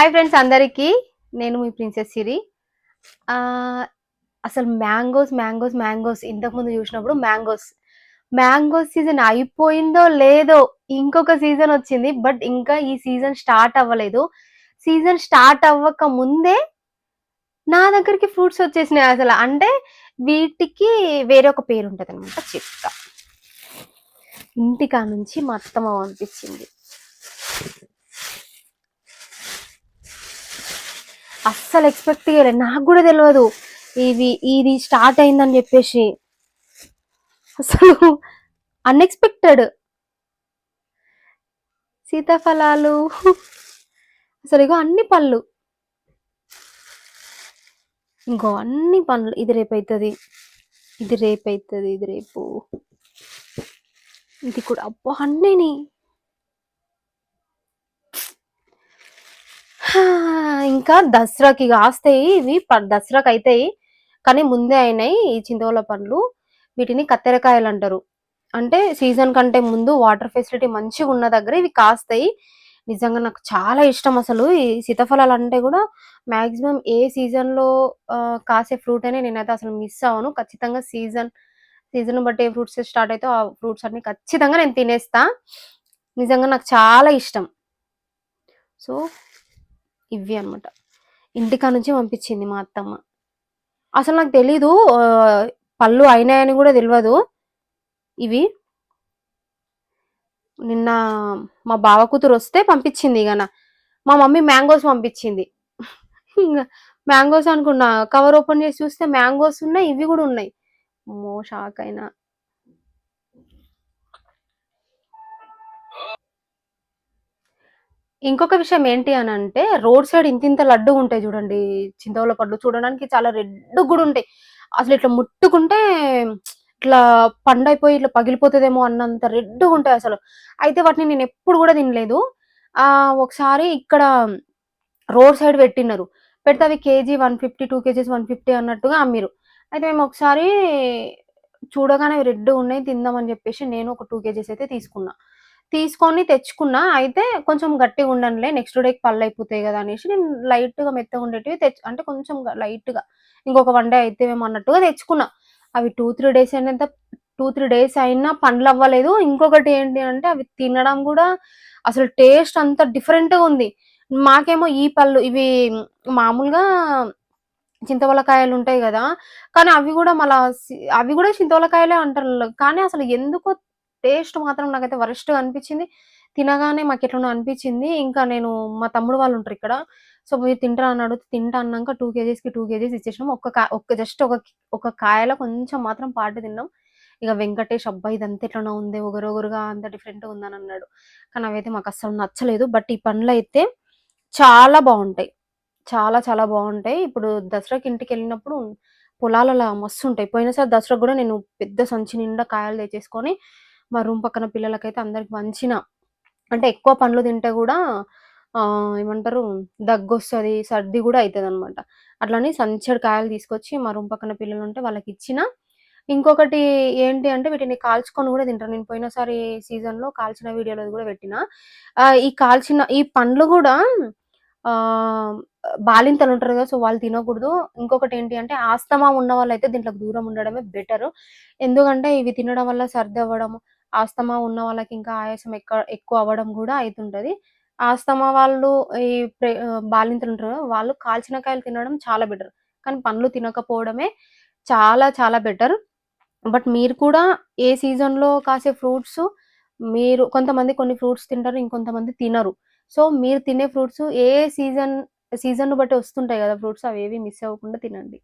Hi friends అందరికీ నేను మీ princess సిరి అసలు మ్యాంగోస్ మ్యాంగోస్ మ్యాంగోస్ ఇంతకుముందు చూసినప్పుడు మ్యాంగోస్. మ్యాంగోస్ సీజన్ అయిపోయిందో లేదో ఇంకొక సీజన్ వచ్చింది బట్ ఇంకా ఈ సీజన్ స్టార్ట్ అవ్వలేదు. సీజన్ స్టార్ట్ అవ్వక ముందే నా దగ్గరికి ఫ్రూట్స్ వచ్చేసినాయి అసలు. అంటే వీటికి వేరే ఒక పేరు ఉంటుంది అనమాట చెప్తా ఇంటికా నుంచి మా అత్తమ్మ పంపించింది. అస్సలు ఎక్స్పెక్ట్ చేయలేదు నాకు కూడా తెలియదు ఇది ఇది స్టార్ట్ అయిందని చెప్పేసి. అసలు అన్ఎక్స్పెక్టెడ్ సీతాఫలాలు. అసలు ఇగో అన్ని పళ్ళు. ఇంకో అన్ని పనులు ఇది రేపు అవుతుంది ఇది రేపు అవుతుంది ఇది రేపు. ఇది కూడా అబ్బా అన్నీని. ఇంకా దసరాకి కాస్తాయి ఇవి దసరాకి అవుతాయి కానీ ముందే అయినాయి ఈ చింతవల పండ్లు. వీటిని కత్తెరకాయలు అంటారు. అంటే సీజన్ కంటే ముందు వాటర్ ఫెసిలిటీ మంచిగా ఉన్న దగ్గర ఇవి కాస్తాయి. నిజంగా నాకు చాలా ఇష్టం అసలు. ఈ సీతాఫలాలు అంటే కూడా మాక్సిమం ఏ సీజన్లో కాసే ఫ్రూట్ అనే నేనైతే అసలు మిస్ అవ్వను. ఖచ్చితంగా సీజన్ సీజన్ బట్టి ఏ ఫ్రూట్స్ స్టార్ట్ అయితే ఆ ఫ్రూట్స్ అన్ని ఖచ్చితంగా నేను తినేస్తా. నిజంగా నాకు చాలా ఇష్టం. సో ఇవి అన్నమాట. ఇంటికా నుంచి పంపించింది మా అత్తమ్మ. అసలు నాకు తెలీదు పళ్ళు అయినాయని కూడా తెలియదు ఇవి. నిన్న మా బావ కూతురు వస్తే పంపించింది ఇక మా మమ్మీ మ్యాంగోస్ పంపించింది. ఇంకా మ్యాంగోస్ అనుకున్నా కవర్ ఓపెన్ చేసి చూస్తే మ్యాంగోస్ ఉన్నాయి ఇవి కూడా ఉన్నాయి. మో షాక్ అయినా. ఇంకొక విషయం ఏంటి అని అంటే రోడ్ సైడ్ ఇంత ఇంత లడ్డు ఉంటాయి చూడండి చింతవల పళ్ళు చూడడానికి చాలా రెడ్ కూడా ఉంటాయి. అసలు ఇట్లా ముట్టుకుంటే ఇట్లా పండైపోయి ఇట్లా పగిలిపోతుందేమో అన్నంత రెడ్ ఉంటాయి అసలు. అయితే వాటిని నేను ఎప్పుడు కూడా తినలేదు. ఆ ఒకసారి ఇక్కడ రోడ్ సైడ్ పెట్టినారు పెడితే అవి KG one fifty two KGs one fifty అన్నట్టుగా అమ్మిరు. అయితే మేము ఒకసారి చూడగానే రెడ్ ఉన్నాయి తిందామని చెప్పేసి నేను ఒక టూ కేజీస్ అయితే తీసుకున్నా. తీసుకొని తెచ్చుకున్నా అయితే కొంచెం గట్టిగా ఉండనులే నెక్స్ట్ డేకి పళ్ళు అయిపోతాయి కదా అనేసి నేను లైట్గా మెత్తగా ఉండేటివి తెచ్చు అంటే కొంచెం లైట్గా ఇంకొక వన్ డే అయితే మేము అన్నట్టుగా తెచ్చుకున్నా. అవి టూ త్రీ డేస్ అయినంత టూ త్రీ డేస్ అయినా పండ్లు అవ్వలేదు. ఇంకొకటి ఏంటి అంటే అవి తినడం కూడా అసలు టేస్ట్ అంత డిఫరెంట్గా ఉంది. మాకేమో ఈ పళ్ళు ఇవి మామూలుగా చింతవలకాయలు ఉంటాయి కదా కానీ అవి కూడా మళ్ళా అవి కూడా చింతవలకాయలే అంటారు. కానీ అసలు ఎందుకో టేస్ట్ మాత్రం నాకైతే వరస్ట్గా అనిపించింది. తినగానే మాకు ఎట్లనో అనిపించింది. ఇంకా నేను మా తమ్ముడు వాళ్ళు ఉంటారు ఇక్కడ. సో మీరు తింటారా అని తింటా అన్నాక టూ కేజీస్కి టూ కేజీస్ ఇచ్చేసినాం. ఒక్క కా ఒక్క జస్ట్ ఒక ఒక కాయలో కొంచెం మాత్రం పాటు తిన్నాం. ఇక వెంకటేష్ అబ్బాయి ఇదంతా ఎట్లనో ఉంది. ఒగరొగరుగా అంత డిఫరెంట్ ఉందని అన్నాడు. కానీ అవైతే మాకు అస్సలు నచ్చలేదు. బట్ ఈ పండ్లు అయితే చాలా బాగుంటాయి. చాలా చాలా బాగుంటాయి. ఇప్పుడు దసరాకి ఇంటికి వెళ్ళినప్పుడు పొలాలలో మస్తు ఉంటాయి. పోయినసారి దసరాకు కూడా నేను పెద్ద సంచి నిండా కాయలు తెచ్చేసుకొని మా రూమ్ పక్కన పిల్లలకైతే అందరికి పంచిన అంటే ఎక్కువ పండ్లు తింటే కూడా ఏమంటారు దగ్గు వస్తుంది సర్ది కూడా అవుతుంది అనమాట అట్లని సంచడి కాయలు తీసుకొచ్చి మా రూమ్ పక్కన పిల్లలు ఉంటే వాళ్ళకి ఇచ్చిన. ఇంకొకటి ఏంటి అంటే వీటిని కాల్చుకొని కూడా తింటారు నేను పోయినసారి సీజన్లో కాల్చిన వీడియోలో కూడా పెట్టిన. ఈ కాల్చిన ఈ పండ్లు కూడా ఆ బాలింతలు ఉంటారు కదా సో వాళ్ళు తినకూడదు. ఇంకొకటి ఏంటి అంటే ఆస్తమా ఉన్న వాళ్ళైతే దీంట్లో దూరం ఉండడమే బెటర్. ఎందుకంటే ఇవి తినడం వల్ల సర్ది అవ్వడం ఆస్తమా ఉన్న వాళ్ళకి ఇంకా ఆయాసం ఎక్క ఎక్కువ అవ్వడం కూడా అవుతుంటది ఆస్తమా వాళ్ళు ఈ బాలింతలు ఉంటారు వాళ్ళు కాల్చిన కాయలు తినడం చాలా బెటర్ కానీ పండ్లు తినకపోవడమే చాలా చాలా బెటర్ బట్ మీరు కూడా ఏ సీజన్లో కాసే ఫ్రూట్స్ మీరు కొంతమంది కొన్ని ఫ్రూట్స్ తింటారు ఇంకొంతమంది తినరు. సో మీరు తినే ఫ్రూట్స్ ఏ సీజన్ సీజన్ బట్టి వస్తుంటాయి కదా ఫ్రూట్స్ అవి ఏవి మిస్ అవ్వకుండా తినండి.